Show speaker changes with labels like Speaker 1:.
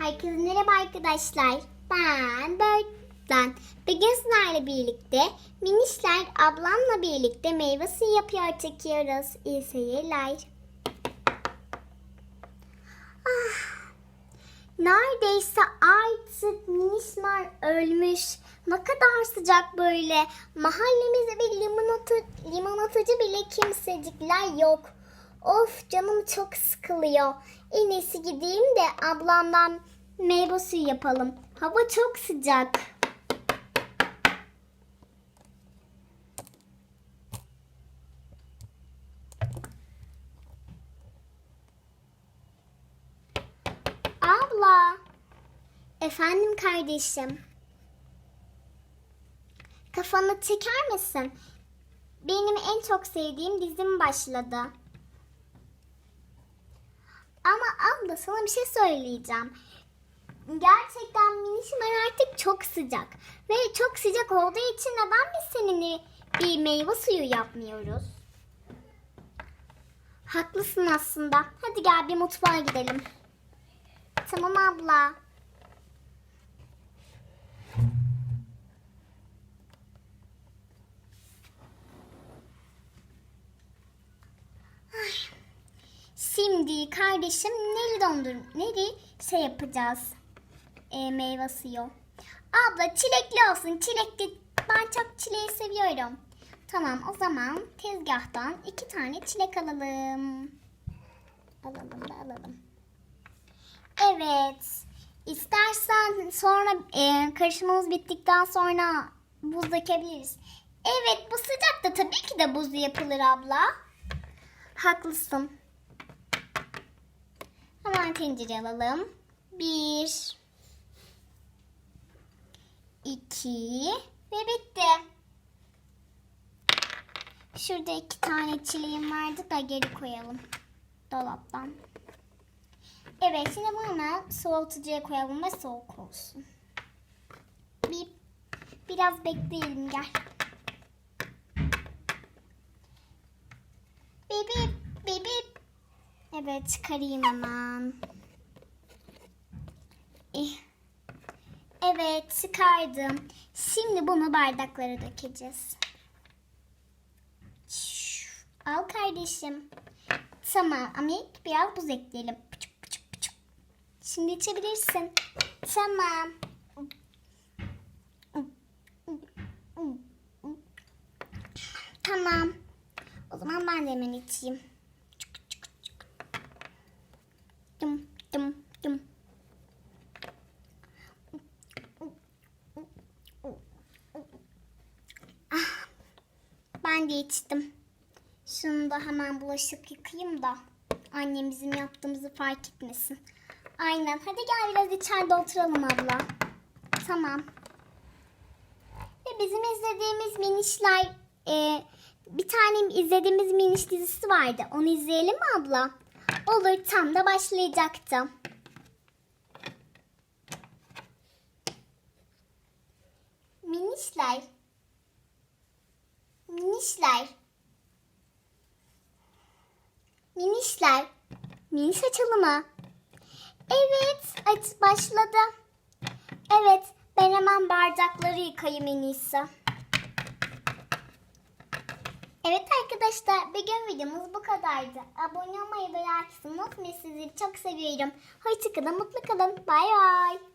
Speaker 1: Herkese merhaba arkadaşlar. Ben Börtlen. Bugün sizlerle birlikte minişler ablamla birlikte meyve suyu yapıyor çekiyoruz. İyi seyirler. Ah, neredeyse artık minişler ölmüş. Ne kadar sıcak böyle. Mahallemizde bir limonatı, limonatacı bile kimsecikler yok. Of canım çok sıkılıyor. En iyisi gideyim de ablamdan meyve suyu yapalım. Hava çok sıcak. Abla. Efendim kardeşim. Kafanı çeker misin? Benim en çok sevdiğim dizim başladı. Ama abla sana bir şey söyleyeceğim. Gerçekten minişler artık çok sıcak. Ve çok sıcak olduğu için neden biz seninle bir meyve suyu yapmıyoruz? Haklısın aslında. Hadi gel bir mutfağa gidelim. Tamam abla. Şimdi kardeşim neli dondur neli şey yapacağız e, meyve suyu. Abla çilekli olsun çilekli ben çok çileği seviyorum. Tamam o zaman tezgahtan iki tane çilek alalım. Alalım da alalım. Evet. İstersen sonra e, karışımımız bittikten sonra buz dökebiliriz. Evet bu sıcakta tabii ki de buz yapılır abla. Haklısın. Hemen tencere alalım. Bir. iki Ve bitti. Şurada iki tane çileğim vardı da geri koyalım. Dolaptan. Evet şimdi bunu soğutucuya koyalım ve soğuk olsun. Bir, biraz bekleyelim gel. Evet çıkarayım hemen. Eh. Evet çıkardım. Şimdi bunu bardaklara dökeceğiz. Al kardeşim. Tamam ama ilk biraz buz ekleyelim. Şimdi içebilirsin. Tamam. Tamam. O zaman ben de hemen içeyim. Ben de içtim. Şunu da hemen bulaşık yıkayayım da annem bizim yaptığımızı fark etmesin. Aynen. Hadi gel biraz içeride oturalım abla. Tamam. Ve bizim izlediğimiz minişler e, bir tane izlediğimiz miniş dizisi vardı. Onu izleyelim mi abla? Olur tam da başlayacaktı. Minişler. Minişler. Minişler. Miniş açılımı. Evet, aç başladı. Evet, ben hemen bardakları yıkayayım en. Evet arkadaşlar, bugün videomuz bu kadardı. Abone olmayı ve like atmayı unutmayın. Sizleri çok seviyorum. Hoşçakalın, mutlu kalın. Bay bay.